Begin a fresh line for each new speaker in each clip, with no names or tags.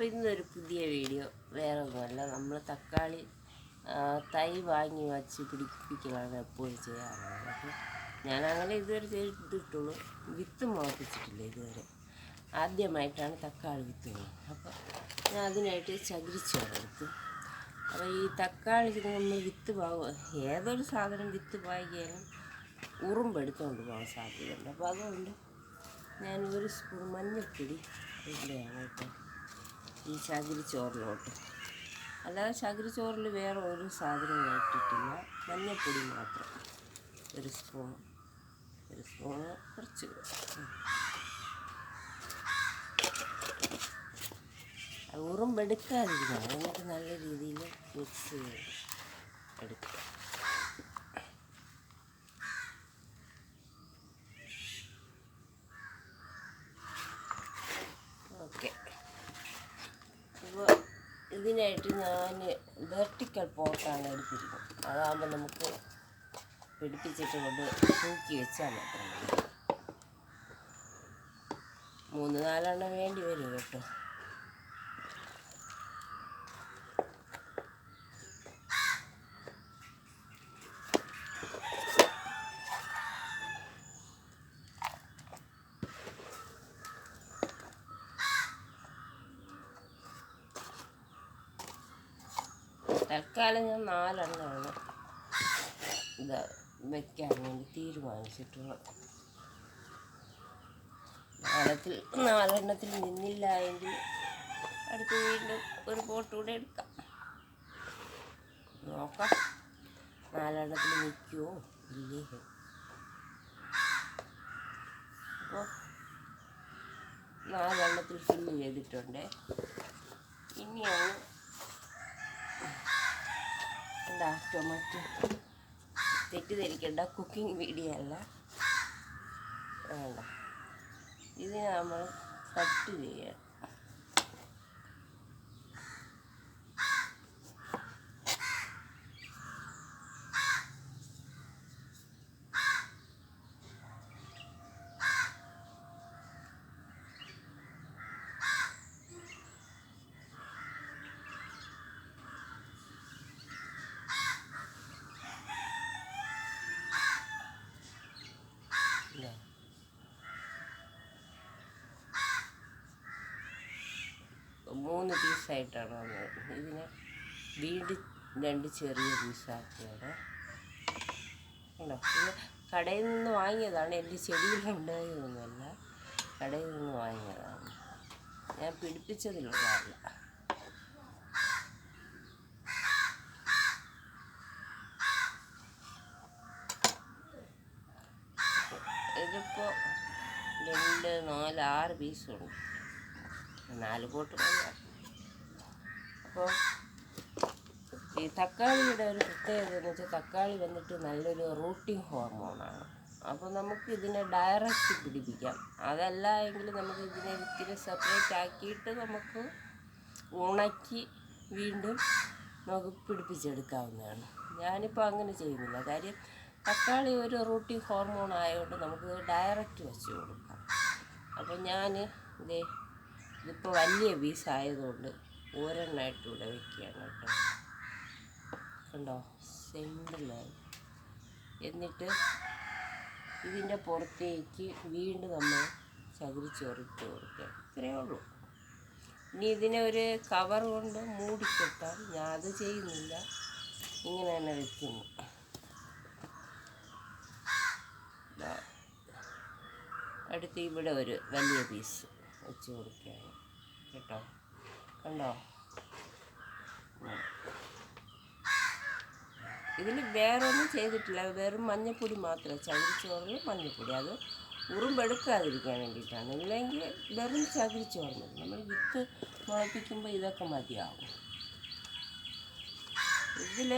അപ്പോൾ ഇന്നൊരു പുതിയ വീഡിയോ. വേറെ ഒന്നുമല്ല. നമ്മൾ തക്കാളി തൈ വാങ്ങി വച്ച് പിടിപ്പിക്കലാണ് എപ്പോഴും ചെയ്യാറുള്ളത്. അപ്പോൾ ഞാൻ അങ്ങനെ ഇതുവരെ ചെയ്തിട്ടുള്ളൂ വിത്ത് മുളപ്പിച്ചിട്ടില്ല ഇതുവരെ. ആദ്യമായിട്ടാണ് തക്കാളി വിത്ത് വീണത് അപ്പോൾ ഞാൻ അതിനായിട്ട് ചകിരിച്ചോറ് എടുത്തു. അപ്പോൾ ഈ തക്കാളി നമ്മൾ വിത്ത് പാകുക ഏതൊരു സാധനം വിത്ത് പാകിയാലും ഉറുമ്പെടുത്തുകൊണ്ട് പോകാൻ സാധ്യതയുണ്ട്. അപ്പോൾ അതുകൊണ്ട് ഞാൻ ഒരു സ്പൂൺ മഞ്ഞൾപ്പൊടി ഇവിടെയാണ് കേട്ടോ ഈ ചകിരി ചോറിലോട്ട്. അല്ലാതെ ചകിരി ചോറിൽ വേറെ ഒരു സാധനവും ഇട്ടിട്ടില്ല. മഞ്ഞൾപ്പൊടി മാത്രം. ഒരു സ്പൂൺ. ഒരു സ്പൂൺ കുറച്ച്. ഉറുമ്പെടുക്കാതിരിക്കണം എന്നിട്ട് നല്ല രീതിയിൽ മിക്സ് ചെയ്ത് എടുക്കുക ഓക്കെ അപ്പോൾ ഇതിനായിട്ട് ഞാൻ വെർട്ടിക്കൽ പോട്ടാണ് എടുത്തിരിക്കുന്നത്. അതാകുമ്പോൾ നമുക്ക് പിടിപ്പിച്ചിട്ട് കൊണ്ട് തൂക്കി വെച്ചാൽ മാത്രം മതി. മൂന്ന് നാലെണ്ണം വേണ്ടി വരും കേട്ടോ. തൽക്കാലം ഞാൻ നാലെണ്ണമാണ് ഇത് വെക്കാൻ വേണ്ടി തീരുമാനിച്ചിട്ടുള്ളത്. നാലത്തിൽ നാലെണ്ണത്തിൽ നിന്നില്ല എങ്കിൽ അടുത്ത് വീണ്ടും ഒരു പോട്ട് കൂടെ എടുക്കാം. നോക്കാം. നാലെണ്ണത്തിൽ നിൽക്കുമോ ഇല്ലേ? അപ്പോൾ നാലെണ്ണത്തിൽ ഫില്ല് ചെയ്തിട്ടുണ്ട്. ഇനിയാണ് എന്താ ടൊമാറ്റോ? തെറ്റിദ്ധരിക്കേണ്ട കുക്കിംഗ് വീഡിയോ അല്ല. വേണ്ട. ഇത് നമ്മൾ കട്ട് ചെയ്യാം ഇതാ. മൂന്ന് പീസായിട്ടാണ് വന്നത്. ഇതിനെ വീണ്ടും രണ്ട് ചെറിയ ഉണ്ടോ ഇത് കടയിൽ നിന്ന് വാങ്ങിയതാണ്. എന്റെ ചെടിയിലുണ്ടായതൊന്നുമല്ല കടയിൽ നിന്ന് വാങ്ങിയതാണ്. ഞാൻ പിടിപ്പിച്ചതിലുള്ളതല്ല. ഇതിപ്പോൾ രണ്ട് നാല് ആറ് പീസുണ്ട്. നാല് പോട്ട് അപ്പോൾ ഈ തക്കാളിയുടെ ഒരു പ്രത്യേകത എന്ന് വെച്ചാൽ തക്കാളി വന്നിട്ട് നല്ലൊരു റൂട്ടിംഗ് ഹോർമോണാണ്. അപ്പോൾ നമുക്ക് ഇതിനെ ഡയറക്റ്റ് പിടിപ്പിക്കാം. അതല്ല എങ്കിൽ നമുക്ക് ഇതിനെ ഇത്തിരി സെപ്പറേറ്റ് ആക്കിയിട്ട് നമുക്ക് ഉണക്കി വീണ്ടും നമുക്ക് പിടിപ്പിച്ചെടുക്കാവുന്നതാണ്. ഞാനിപ്പോൾ അങ്ങനെ ചെയ്യുന്നില്ല. കാര്യം തക്കാളി ഒരു റൂട്ടിംഗ് ഹോർമോൺ ആയതുകൊണ്ട് നമുക്ക് ഡയറക്റ്റ് വെച്ച് കൊടുക്കാം. അപ്പോൾ ഞാൻ ഇതേ ഇതിപ്പോൾ വലിയ പീസ് ആയതുകൊണ്ട് ഒരെണ്ണമായിട്ട് ഇവിടെ വെക്കുകയാണ് കേട്ടോ. കണ്ടോ? സെന്ററിലായി എന്നിട്ട് ഇതിന്റെ പുറത്തേക്ക് വീണ്ടും നമ്മൾ ചകിരിച്ചോറിട്ട് കൊടുക്കുക. ഇത്രയേ ഉള്ളൂ. ഇനി ഇതിനെ ഒരു കവർ കൊണ്ട് മൂടിക്കെട്ടാം ഞാൻ അത് ചെയ്യുന്നില്ല. ഇങ്ങനെ തന്നെ വെക്കുന്നു. അടുത്ത് ഇവിടെ ഒരു വലിയ പീസ്. വെച്ച് കൊടുക്കുകയാണ്. കേട്ടോ? കണ്ടോ. ഇതിൽ വേറൊന്നും ചെയ്തിട്ടില്ല. വെറും മഞ്ഞപ്പൊടി മാത്രം. ചകിരിച്ചോറിൽ മഞ്ഞപ്പൊടി. അത് ഉറുമ്പെടുക്കാതിരിക്കാൻ വേണ്ടിയിട്ടാണ്. ഇല്ലെങ്കിൽ വെറും ചകിരിച്ചോറ് മതി. നമ്മൾ വിത്ത് മുളപ്പിക്കുമ്പോൾ ഇതൊക്കെ മതിയാവും. ഇതിൽ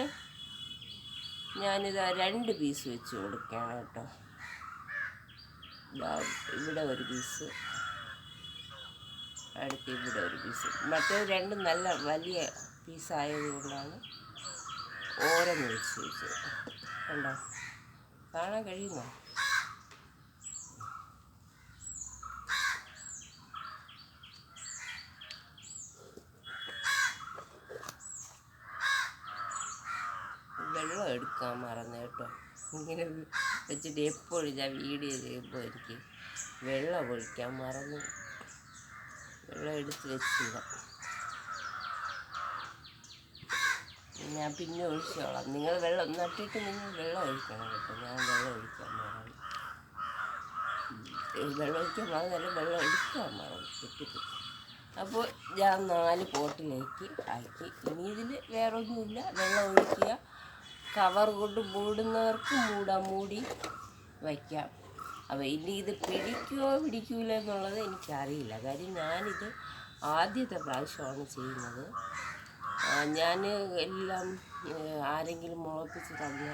ഞാനിത് രണ്ട് പീസ് വെച്ച് കൊടുക്കുകയാണ് കേട്ടോ. ഇവിടെ ഒരു പീസ്. എടുത്ത് ഇവിടെ ഒരു പീസ് മറ്റേത് രണ്ട് നല്ല വലിയ പീസായതുകൊണ്ടാണ് ഓരോ മേടിച്ച് വെച്ചത്. കണ്ടോ? കാണാൻ കഴിയുന്നോ? വെള്ളം എടുക്കാൻ മറന്നു കേട്ടോ. ഇങ്ങനെ വെച്ചിട്ട് എപ്പോഴും ഞാൻ വീഡിയോ ചെയ്യുമ്പോൾ എനിക്ക് വെള്ളം ഒഴിക്കാൻ മറന്നു. വെള്ളം എടുത്ത് വെച്ചില്ല ഞാൻ പിന്നെ ഒഴിച്ചോളാം. നിങ്ങൾ വെള്ളം നട്ടിട്ട് നിങ്ങൾ വെള്ളം ഒഴിക്കണം കേട്ടോ. ഞാൻ വെള്ളം ഒഴിക്കാൻ ഉം. വെള്ളം ഒഴിക്കാൻ മാറുന്നല്ല വെള്ളം എടുക്കാൻ മാറും തെറ്റിപ്പോയി അപ്പോൾ ഞാൻ നാല് പോട്ടിലേക്ക് ആക്കി. ഇനി ഇതിൽ വേറെ ഒന്നുമില്ല വെള്ളം ഒഴിക്കുക. കവർ കൊണ്ട് മൂടുന്നവർക്ക് മൂടാം മൂടി വയ്ക്കാം. അപ്പോൾ ഇനി ഇത് പിടിക്കുമോ പിടിക്കൂല എന്നുള്ളത് എനിക്കറിയില്ല. കാര്യം ഞാനിത് ആദ്യത്തെ പ്രാവശ്യമാണ് ചെയ്യുന്നത്. ഞാൻ എല്ലാം ആരെങ്കിലും മുളപ്പിച്ച് തന്ന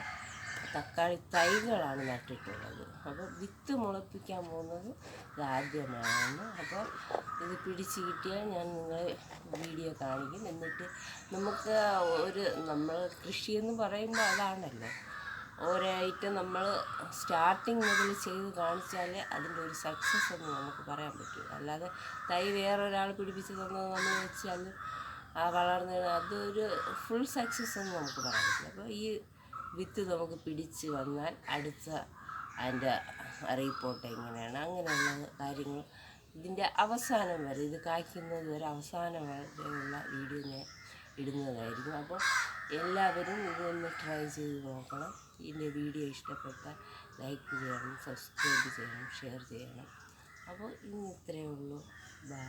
തക്കാളി തൈകളാണ് നട്ടിട്ടുള്ളത്. അപ്പോൾ വിത്ത് മുളപ്പിക്കാൻ പോകുന്നത് ഇതാദ്യമാണ് അപ്പോൾ ഇത് പിടിച്ച് കിട്ടിയാൽ ഞാൻ നിങ്ങളെ വീഡിയോ കാണിക്കും. എന്നിട്ട് നമുക്ക് ഒരു നമ്മൾ കൃഷിയെന്ന് പറയുമ്പോൾ അതാണല്ലോ. ഓരോ ഐറ്റം നമ്മൾ സ്റ്റാർട്ടിങ് മുതൽ ചെയ്ത് കാണിച്ചാൽ അതിന്റെ ഒരു സക്സസ് എന്ന് നമുക്ക് പറയാൻ പറ്റൂ. അല്ലാതെ തൈ വേറൊരാൾ പിടിപ്പിച്ച് തന്നത് നമ്മൾ വെച്ചാൽ ആ വളർന്ന് അതൊരു ഫുൾ സക്സസ് എന്ന് നമുക്ക് പറയാൻ പറ്റില്ല. അപ്പോൾ ഈ വിത്ത് നമുക്ക് പിടിച്ച് വന്നാൽ അടുത്ത അതിന്റെ റിപ്പോർട്ട് എങ്ങനെയാണ് അങ്ങനെയുള്ള കാര്യങ്ങൾ ഇതിന്റെ അവസാനം വരെ ഇത് കായ്ക്കുന്നത് ഒരു അവസാനം വരെയുള്ള വീഡിയോ ഞാൻ ഇടുന്നതായിരിക്കും. അപ്പോൾ എല്ലാവരും ഇതൊന്ന് ട്രൈ ചെയ്ത് നോക്കണം. ഇതിന്റെ വീഡിയോ ഇഷ്ടപ്പെട്ടാൽ ലൈക്ക് ചെയ്യണം സബ്സ്ക്രൈബ് ചെയ്യണം ഷെയർ ചെയ്യണം. അപ്പോൾ ഇന്ന് ഇത്രയേ ഉള്ളൂ. ബൈ